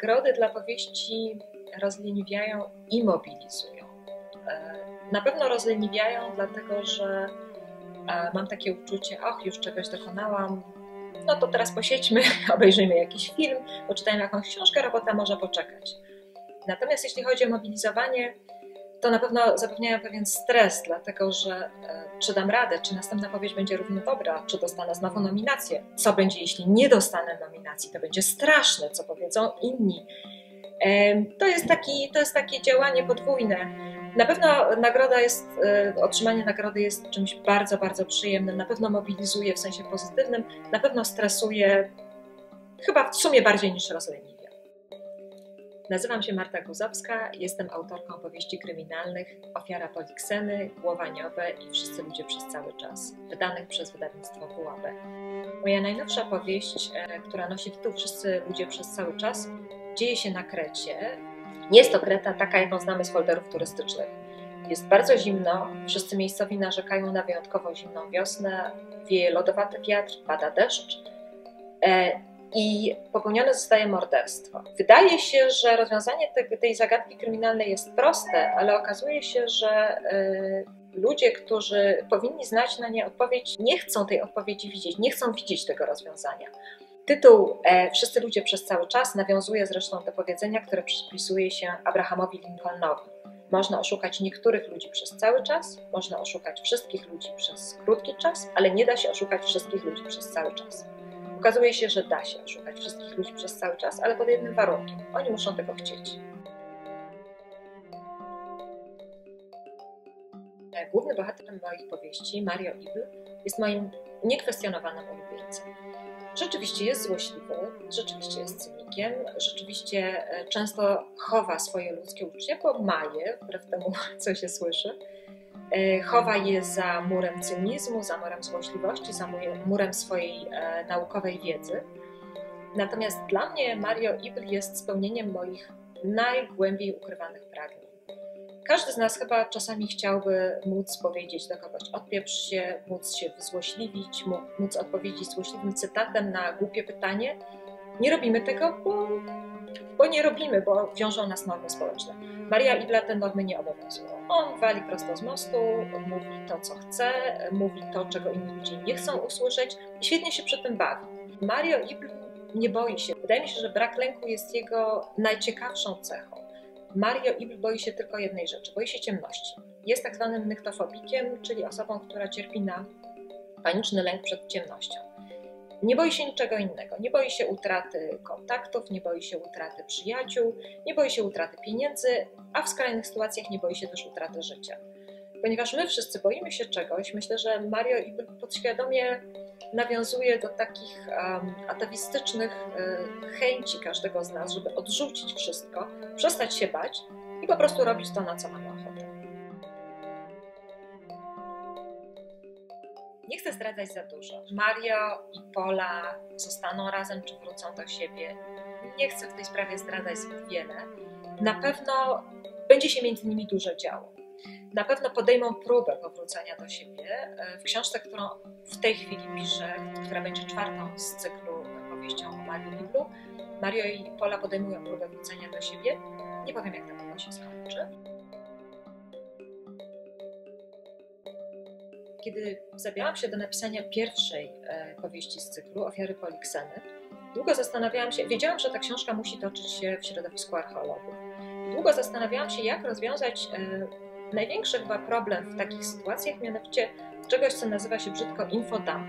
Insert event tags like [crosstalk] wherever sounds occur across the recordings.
nagrody dla powieści rozleniwiają i mobilizują. E, na pewno rozleniwiają, dlatego że e, mam takie uczucie, och, już czegoś dokonałam, no to teraz posiedźmy, [laughs] obejrzyjmy jakiś film, poczytajmy jakąś książkę, robota może poczekać. Natomiast jeśli chodzi o mobilizowanie, to na pewno zapewniają pewien stres, dlatego że e, czy dam radę, czy następna powieść będzie równie dobra, czy dostanę znowu nominację. Co będzie, jeśli nie dostanę nominacji? To będzie straszne, co powiedzą inni. To jest, taki, to jest takie działanie podwójne. Na pewno nagroda jest, e, otrzymanie nagrody jest czymś bardzo, bardzo przyjemnym. Na pewno mobilizuje w sensie pozytywnym, na pewno stresuje, chyba w sumie bardziej niż rozleniwie. Nazywam się Marta Guzowska, jestem autorką powieści kryminalnych Ofiara Polikseny, Głowa Niowe i Wszyscy ludzie przez cały czas, wydanych przez wydawnictwo WAB. Moja najnowsza powieść, e, która nosi tytuł Wszyscy ludzie przez cały czas, dzieje się na Krecie. Nie jest to Kreta taka, jaką znamy z folderów turystycznych. Jest bardzo zimno, wszyscy miejscowi narzekają na wyjątkowo zimną wiosnę, wieje lodowaty wiatr, pada deszcz. I popełnione zostaje morderstwo. Wydaje się, że rozwiązanie te, tej zagadki kryminalnej jest proste, ale okazuje się, że y, ludzie, którzy powinni znać na nie odpowiedź, nie chcą tej odpowiedzi widzieć, nie chcą widzieć tego rozwiązania. Tytuł e, Wszyscy ludzie przez cały czas nawiązuje zresztą do powiedzenia, które przypisuje się Abrahamowi Lincolnowi. Można oszukać niektórych ludzi przez cały czas, można oszukać wszystkich ludzi przez krótki czas, ale nie da się oszukać wszystkich ludzi przez cały czas. Okazuje się, że da się oszukać wszystkich ludzi przez cały czas, ale pod jednym warunkiem. Oni muszą tego chcieć. Główny bohater moich powieści, Mario Ibl, jest moim niekwestionowanym ulubieńcem. Rzeczywiście jest złośliwy, rzeczywiście jest cynikiem, rzeczywiście e, często chowa swoje ludzkie uczucia, bo ma je, wbrew temu, [laughs] co się słyszy E, chowa je za murem cynizmu, za murem złośliwości, za murem swojej e, naukowej wiedzy. Natomiast dla mnie Mario Ibl jest spełnieniem moich najgłębiej ukrywanych pragnień. Każdy z nas chyba czasami chciałby móc powiedzieć do kogoś odpieprz się, móc się złośliwić, móc odpowiedzieć złośliwym cytatem na głupie pytanie. Nie robimy tego, bo, bo nie robimy, bo wiążą nas normy społeczne. Maria te normy nie obowiązują. On wali prosto z mostu, mówi to, co chce, mówi to, czego inni ludzie nie chcą usłyszeć i świetnie się przy tym bawi. Mario Ibl nie boi się. Wydaje mi się, że brak lęku jest jego najciekawszą cechą. Mario Ibl boi się tylko jednej rzeczy, boi się ciemności. Jest tak zwanym nychtofobikiem, czyli osobą, która cierpi na paniczny lęk przed ciemnością. Nie boi się niczego innego. Nie boi się utraty kontaktów, nie boi się utraty przyjaciół, nie boi się utraty pieniędzy, a w skrajnych sytuacjach nie boi się też utraty życia. Ponieważ my wszyscy boimy się czegoś, myślę, że Mario podświadomie nawiązuje do takich um, atawistycznych um, chęci każdego z nas, żeby odrzucić wszystko, przestać się bać i po prostu robić to, na co mamy ochotę. Nie chcę zdradzać za dużo. Mario i Pola zostaną razem, czy wrócą do siebie. Nie chcę w tej sprawie zdradzać zbyt wiele. Na pewno będzie się między nimi dużo działo. Na pewno podejmą próbę powrócenia do siebie. E, w książce, którą w tej chwili piszę, która będzie czwartą z cyklu powieścią o Mario Biblu, Mario i Pola podejmują próbę wrócenia do siebie. Nie powiem, jak to się skończy. Kiedy zabierałam się do napisania pierwszej e, powieści z cyklu Ofiary Polikseny, długo zastanawiałam się, wiedziałam, że ta książka musi toczyć się w środowisku archeologów. Długo zastanawiałam się, jak rozwiązać e, największy chyba problem w takich sytuacjach, mianowicie czegoś, co nazywa się brzydko infodump.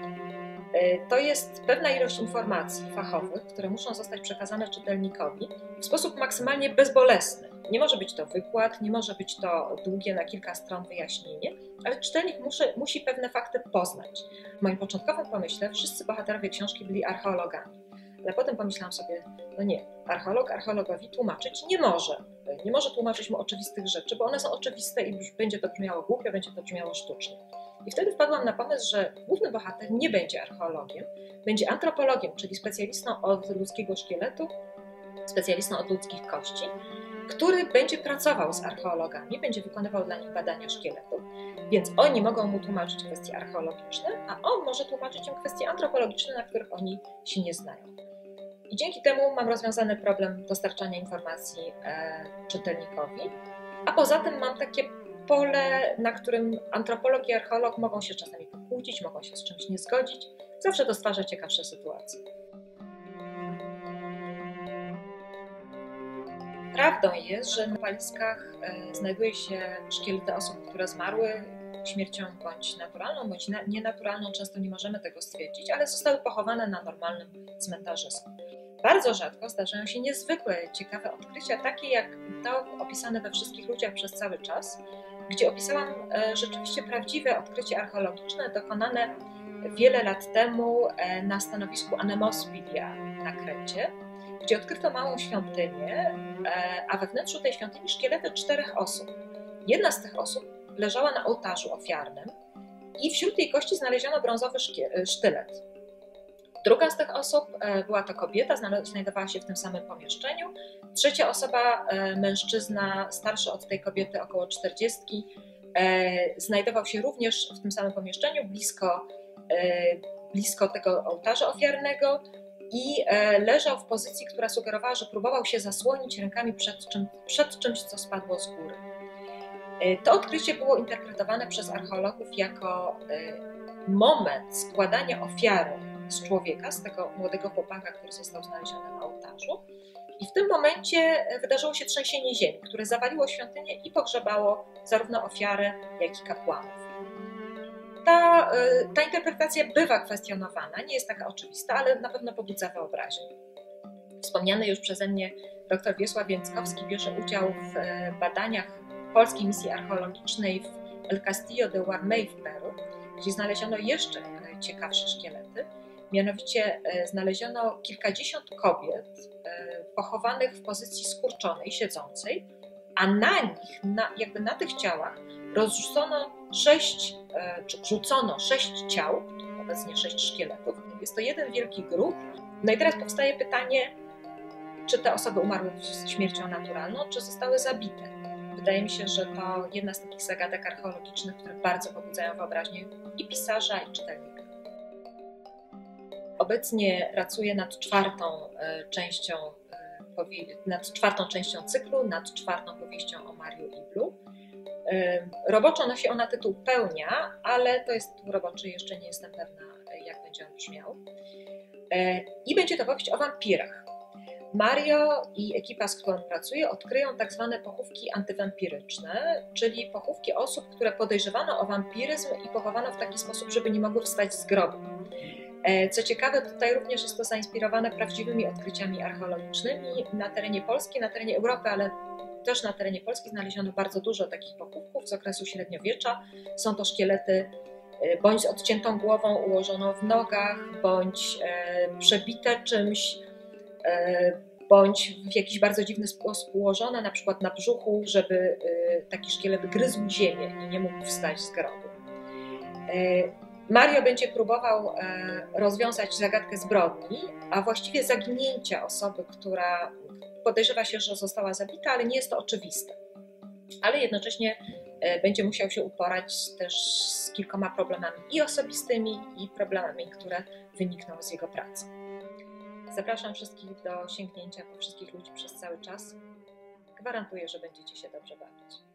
E, to jest pewna ilość informacji fachowych, które muszą zostać przekazane czytelnikowi w sposób maksymalnie bezbolesny. Nie może być to wykład, nie może być to długie na kilka stron wyjaśnienie, ale czytelnik musi, musi pewne fakty poznać. W moim początkowym pomyśle wszyscy bohaterowie książki byli archeologami. Ale potem pomyślałam sobie, no nie, archeolog archeologowi tłumaczyć nie może. Nie może tłumaczyć mu oczywistych rzeczy, bo one są oczywiste i będzie to brzmiało głupio, będzie to brzmiało sztucznie. I wtedy wpadłam na pomysł, że główny bohater nie będzie archeologiem, będzie antropologiem, czyli specjalistą od ludzkiego szkieletu, specjalistą od ludzkich kości, który będzie pracował z archeologami, będzie wykonywał dla nich badania szkieletów, więc oni mogą mu tłumaczyć kwestie archeologiczne, a on może tłumaczyć im kwestie antropologiczne, na których oni się nie znają. I dzięki temu mam rozwiązany problem dostarczania informacji e, czytelnikowi. A poza tym mam takie pole, na którym antropolog i archeolog mogą się czasami pokłócić, mogą się z czymś nie zgodzić. Zawsze to stwarza ciekawsze sytuacje. Prawdą jest, że na walizkach e, znajduje się szkielety osób, które zmarły śmiercią bądź naturalną, bądź nienaturalną. Często nie możemy tego stwierdzić, ale zostały pochowane na normalnym cmentarzysku. Bardzo rzadko zdarzają się niezwykłe, ciekawe odkrycia, takie jak to opisane we wszystkich ludziach przez cały czas, gdzie opisałam e, rzeczywiście prawdziwe odkrycie archeologiczne dokonane wiele lat temu e, na stanowisku Anemospidia na Krecie, gdzie odkryto małą świątynię, e, a we wnętrzu tej świątyni szkielety czterech osób. Jedna z tych osób leżała na ołtarzu ofiarnym i wśród jej kości znaleziono brązowy sztylet. Druga z tych osób była to kobieta, znajdowała się w tym samym pomieszczeniu. Trzecia osoba, mężczyzna starszy od tej kobiety, około 40, znajdował się również w tym samym pomieszczeniu, blisko, blisko tego ołtarza ofiarnego i leżał w pozycji, która sugerowała, że próbował się zasłonić rękami przed, czym, przed czymś, co spadło z góry. To odkrycie było interpretowane przez archeologów jako moment składania ofiary z człowieka, z tego młodego chłopaka, który został znaleziony na ołtarzu. I w tym momencie wydarzyło się trzęsienie ziemi, które zawaliło świątynię i pogrzebało zarówno ofiarę, jak i kapłanów. Ta, y, ta interpretacja bywa kwestionowana, nie jest taka oczywista, ale na pewno pobudza wyobraźnię. Wspomniany już przeze mnie dr Wiesław Więckowski bierze udział w e, badaniach polskiej misji archeologicznej w El Castillo de Warmey w Peru, gdzie znaleziono jeszcze e, ciekawsze szkielety. Mianowicie e, znaleziono kilkadziesiąt kobiet e, pochowanych w pozycji skurczonej, siedzącej, a na nich, na, jakby na tych ciałach, rozrzucono sześć, czy rzucono sześć ciał, obecnie sześć szkieletów. Jest to jeden wielki grób. No i teraz powstaje pytanie, czy te osoby umarły śmiercią naturalną, czy zostały zabite. Wydaje mi się, że to jedna z takich zagadek archeologicznych, które bardzo pobudzają wyobraźnię i pisarza, i czytelnika. Obecnie pracuję nad czwartą e, częścią, e, nad czwartą częścią cyklu, nad czwartą powieścią o Mariu i Blue. E, roboczo nosi ona tytuł Pełnia, ale to jest tytuł roboczy, jeszcze nie jestem pewna, jak będzie on brzmiał. I będzie to powieść o wampirach. Mario i ekipa, z którą pracuje, odkryją tak zwane pochówki antywampiryczne, czyli pochówki osób, które podejrzewano o wampiryzm i pochowano w taki sposób, żeby nie mogły wstać z grobu. E, co ciekawe, tutaj również jest to zainspirowane prawdziwymi odkryciami archeologicznymi na terenie Polski, na terenie Europy, ale też na terenie Polski znaleziono bardzo dużo takich pochówków z okresu średniowiecza. Są to szkielety e, bądź z odciętą głową ułożoną w nogach, bądź e, przebite czymś, bądź w jakiś bardzo dziwny sposób ułożone, na przykład na brzuchu, żeby taki szkielet gryzł ziemię i nie mógł wstać z grobu. Mario będzie próbował e, rozwiązać zagadkę zbrodni, a właściwie zaginięcia osoby, która podejrzewa się, że została zabita, ale nie jest to oczywiste. Ale jednocześnie e, będzie musiał się uporać też z kilkoma problemami i osobistymi, i problemami, które wynikną z jego pracy. Zapraszam wszystkich do sięgnięcia po wszystkich ludzi przez cały czas. Gwarantuję, że będziecie się dobrze bawić.